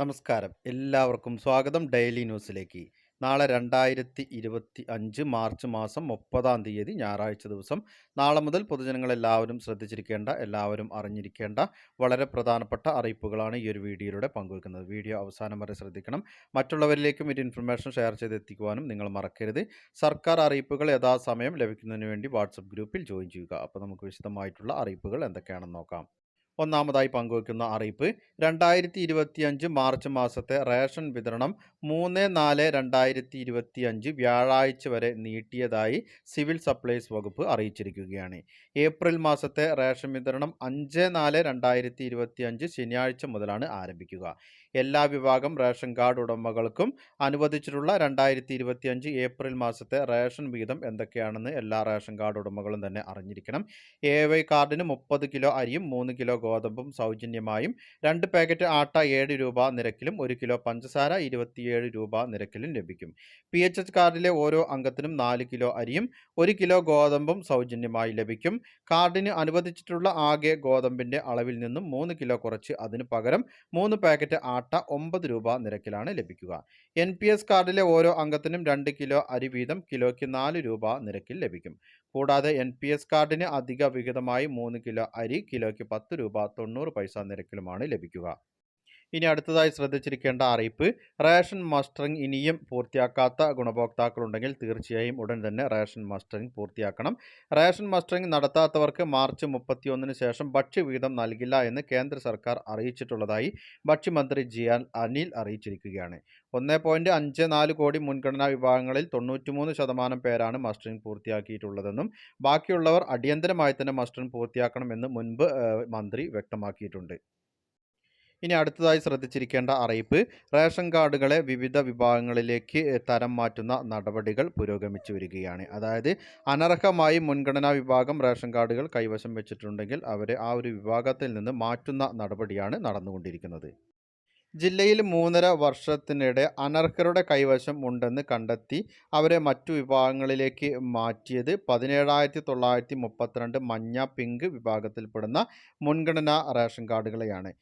നമസ്കാരം. എല്ലാവർക്കും സ്വാഗതം ഡെയിലി ന്യൂസിലേക്ക്. നാളെ രണ്ടായിരത്തി ഇരുപത്തി അഞ്ച് മാർച്ച് മാസം മുപ്പതാം തീയതി ഞായറാഴ്ച ദിവസം. നാളെ മുതൽ പൊതുജനങ്ങളെല്ലാവരും ശ്രദ്ധിച്ചിരിക്കേണ്ട എല്ലാവരും അറിഞ്ഞിരിക്കേണ്ട വളരെ പ്രധാനപ്പെട്ട അറിയിപ്പുകളാണ് ഈ ഒരു വീഡിയോയിലൂടെ പങ്കുവെക്കുന്നത്. വീഡിയോ അവസാനം വരെ ശ്രദ്ധിക്കണം. മറ്റുള്ളവരിലേക്കും ഇത് ഇൻഫർമേഷൻ ഷെയർ ചെയ്തെത്തിക്കുവാനും നിങ്ങൾ മറക്കരുത്. സർക്കാർ അറിയിപ്പുകൾ യഥാസമയം ലഭിക്കുന്നതിന് വേണ്ടി വാട്സപ്പ് ഗ്രൂപ്പിൽ ജോയിൻ ചെയ്യുക. അപ്പോൾ നമുക്ക് വിശദമായിട്ടുള്ള അറിയിപ്പുകൾ എന്തൊക്കെയാണെന്ന് നോക്കാം. ഒന്നാമതായി പങ്കുവയ്ക്കുന്ന അറിയിപ്പ് രണ്ടായിരത്തി ഇരുപത്തിയഞ്ച് മാർച്ച് മാസത്തെ റേഷൻ വിതരണം മൂന്ന് നാല് രണ്ടായിരത്തി ഇരുപത്തിയഞ്ച് വ്യാഴാഴ്ച വരെ നീട്ടിയതായി സിവിൽ സപ്ലൈസ് വകുപ്പ് അറിയിച്ചിരിക്കുകയാണ്. ഏപ്രിൽ മാസത്തെ റേഷൻ വിതരണം അഞ്ച് നാല് രണ്ടായിരത്തി ഇരുപത്തിയഞ്ച് ശനിയാഴ്ച മുതലാണ് ആരംഭിക്കുക. എല്ലാ വിഭാഗം റേഷൻ കാർഡ് ഉടമകൾക്കും അനുവദിച്ചിട്ടുള്ള രണ്ടായിരത്തി ഇരുപത്തിയഞ്ച് ഏപ്രിൽ മാസത്തെ റേഷൻ വീതം എന്തൊക്കെയാണെന്ന് എല്ലാ റേഷൻ കാർഡ് ഉടമകളും തന്നെ അറിഞ്ഞിരിക്കണം. എ വൈ കാർഡിന് മുപ്പത് കിലോ അരിയും മൂന്ന് കിലോ ഗോതമ്പും സൗജന്യമായും രണ്ട് പാക്കറ്റ് ആട്ട ഏഴ് രൂപ നിരക്കിലും ഒരു കിലോ പഞ്ചസാര ഇരുപത്തിയേഴ് രൂപ നിരക്കിലും ലഭിക്കും. പി എച്ച് എച്ച് കാർഡിലെ ഓരോ അംഗത്തിനും നാല് കിലോ അരിയും ഒരു കിലോ ഗോതമ്പും സൗജന്യമായി ലഭിക്കും. കാർഡിന് അനുവദിച്ചിട്ടുള്ള ആകെ ഗോതമ്പിന്റെ അളവിൽ നിന്നും മൂന്ന് കിലോ കുറച്ച് അതിന് പകരം മൂന്ന് പാക്കറ്റ് ആട്ട ഒമ്പത് രൂപ നിരക്കിലാണ് ലഭിക്കുക. എൻ പി എസ് കാർഡിലെ ഓരോ അംഗത്തിനും രണ്ട് കിലോ അരി വീതം കിലോയ്ക്ക് നാല് രൂപ നിരക്കിൽ ലഭിക്കും. കൂടാതെ എൻ പി എസ് കാർഡിന് അധിക വിഹിതമായി മൂന്ന് കിലോ അരി കിലോയ്ക്ക് പത്ത് രൂപ തൊണ്ണൂറ് പൈസ നിരക്കിലുമാണ് ലഭിക്കുക. ഇനി അടുത്തതായി ശ്രദ്ധിച്ചിരിക്കേണ്ട അറിയിപ്പ് റേഷൻ മസ്റ്ററിംഗ് ഇനിയും പൂർത്തിയാക്കാത്ത ഗുണഭോക്താക്കളുണ്ടെങ്കിൽ തീർച്ചയായും ഉടൻ തന്നെ റേഷൻ മസ്റ്ററിംഗ് പൂർത്തിയാക്കണം. റേഷൻ മസ്റ്ററിംഗ് നടത്താത്തവർക്ക് മാർച്ച് മുപ്പത്തിയൊന്നിന് ശേഷം ഭക്ഷ്യവിഹിതം നൽകില്ല എന്ന് കേന്ദ്ര സർക്കാർ അറിയിച്ചിട്ടുള്ളതായി ഭക്ഷ്യമന്ത്രി ജി അനിൽ അറിയിച്ചിരിക്കുകയാണ്. ഒന്ന് പോയിന്റ് അഞ്ച് നാല് കോടി മുൻഗണനാ വിഭാഗങ്ങളിൽ തൊണ്ണൂറ്റിമൂന്ന് ശതമാനം പേരാണ് മസ്റ്ററിംഗ് പൂർത്തിയാക്കിയിട്ടുള്ളതെന്നും ബാക്കിയുള്ളവർ അടിയന്തരമായി തന്നെ മസ്റ്ററിംഗ് പൂർത്തിയാക്കണമെന്ന് മുൻപ് മന്ത്രി വ്യക്തമാക്കിയിട്ടുണ്ട്. ഇനി അടുത്തതായി ശ്രദ്ധിച്ചിരിക്കേണ്ട അറിയിപ്പ്. റേഷൻ കാർഡുകളെ വിവിധ വിഭാഗങ്ങളിലേക്ക് തരം മാറ്റുന്ന നടപടികൾ പുരോഗമിച്ചു വരികയാണ്. അതായത് അനർഹമായി മുൻഗണനാ വിഭാഗം റേഷൻ കാർഡുകൾ കൈവശം വെച്ചിട്ടുണ്ടെങ്കിൽ അവരെ ആ ഒരു വിഭാഗത്തിൽ നിന്ന് മാറ്റുന്ന നടപടിയാണ് നടന്നുകൊണ്ടിരിക്കുന്നത്. ജില്ലയിൽ മൂന്നര വർഷത്തിനിടെ അനർഹരുടെ കൈവശം ഉണ്ടെന്ന് കണ്ടെത്തി അവരെ മറ്റു വിഭാഗങ്ങളിലേക്ക് മാറ്റിയത് പതിനേഴായിരത്തി തൊള്ളായിരത്തി മുപ്പത്തിരണ്ട് മഞ്ഞ പിങ്ക് വിഭാഗത്തിൽപ്പെടുന്ന മുൻഗണനാ റേഷൻ കാർഡുകളെയാണ്.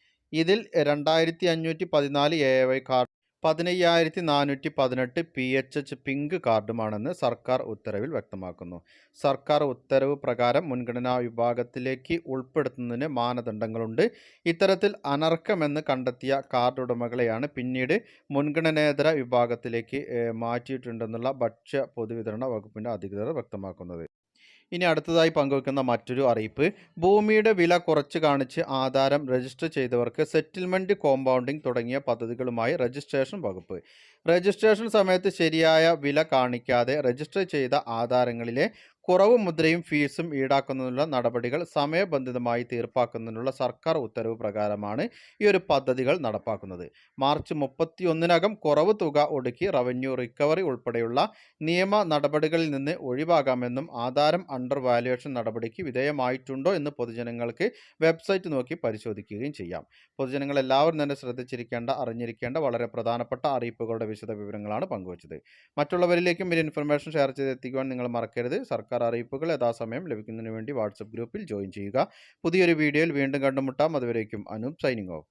ഇതിൽ രണ്ടായിരത്തി അഞ്ഞൂറ്റി പതിനാല് എ വൈ കാർഡ് പതിനയ്യായിരത്തി നാനൂറ്റി പതിനെട്ട് പി എച്ച് എച്ച് പിങ്ക് കാർഡുമാണെന്ന് സർക്കാർ ഉത്തരവിൽ വ്യക്തമാക്കുന്നു. സർക്കാർ ഉത്തരവ് പ്രകാരം മുൻഗണനാ വിഭാഗത്തിലേക്ക് ഉൾപ്പെടുത്തുന്നതിന് മാനദണ്ഡങ്ങളുണ്ട്. ഇത്തരത്തിൽ അനർഹമെന്ന് കണ്ടെത്തിയ കാർഡ് ഉടമകളെയാണ് പിന്നീട് മുൻഗണനേതര വിഭാഗത്തിലേക്ക് മാറ്റിയിട്ടുണ്ടെന്നുള്ള ഭക്ഷ്യ പൊതുവിതരണ വകുപ്പിന്റെ അധികൃതർ വ്യക്തമാക്കുന്നത്. ഇനി അടുത്തതായി പങ്കുവെക്കുന്ന മറ്റൊരു അറിയിപ്പ് ഭൂമിയുടെ വില കുറച്ച് കാണിച്ച് ആധാരം രജിസ്റ്റർ ചെയ്തവർക്ക് സെറ്റിൽമെന്റ് കോമ്പൗണ്ടിംഗ് തുടങ്ങിയ പദ്ധതികളുമായി രജിസ്ട്രേഷൻ വകുപ്പ്. രജിസ്ട്രേഷൻ സമയത്ത് ശരിയായ വില കാണിക്കാതെ രജിസ്റ്റർ ചെയ്ത ആധാരങ്ങളിലെ കുറവ് മുദ്രയും ഫീസും ഈടാക്കുന്നതിനുള്ള നടപടികൾ സമയബന്ധിതമായി തീർപ്പാക്കുന്നതിനുള്ള സർക്കാർ ഉത്തരവ് പ്രകാരമാണ് ഈ ഒരു പദ്ധതികൾ നടപ്പാക്കുന്നത്. മാർച്ച് മുപ്പത്തിയൊന്നിനകം കുറവ് തുക ഒടുക്കി റവന്യൂ റിക്കവറി ഉൾപ്പെടെയുള്ള നിയമ നടപടികളിൽ നിന്ന് ഒഴിവാകാമെന്നും ആധാരം അണ്ടർ വാല്യുവേഷൻ നടപടിക്ക് വിധേയമായിട്ടുണ്ടോ എന്ന് പൊതുജനങ്ങൾക്ക് വെബ്സൈറ്റ് നോക്കി പരിശോധിക്കുകയും ചെയ്യാം. പൊതുജനങ്ങൾ എല്ലാവരും തന്നെ ശ്രദ്ധിച്ചിരിക്കേണ്ട അറിഞ്ഞിരിക്കേണ്ട വളരെ പ്രധാനപ്പെട്ട അറിയിപ്പുകളുടെ വിശദ വിവരങ്ങളാണ് പങ്കുവച്ചത്. മറ്റുള്ളവരിലേക്കും ഇൻഫർമേഷൻ ഷെയർ ചെയ്ത് ചെയ്തെത്തിക്കുവാൻ നിങ്ങൾ മറക്കരുത്. സർക്കാർ സർക്കാർ അറിയിപ്പുകൾ യഥാസമയം ലഭിക്കുന്നതിന് വേണ്ടി വാട്സപ്പ് ഗ്രൂപ്പിൽ ജോയിൻ ചെയ്യുക. പുതിയൊരു വീഡിയോയിൽ വീണ്ടും കണ്ടുമുട്ടാം. അതുവരേക്കും അനൂപ് സൈനിങ് ഓഫ്.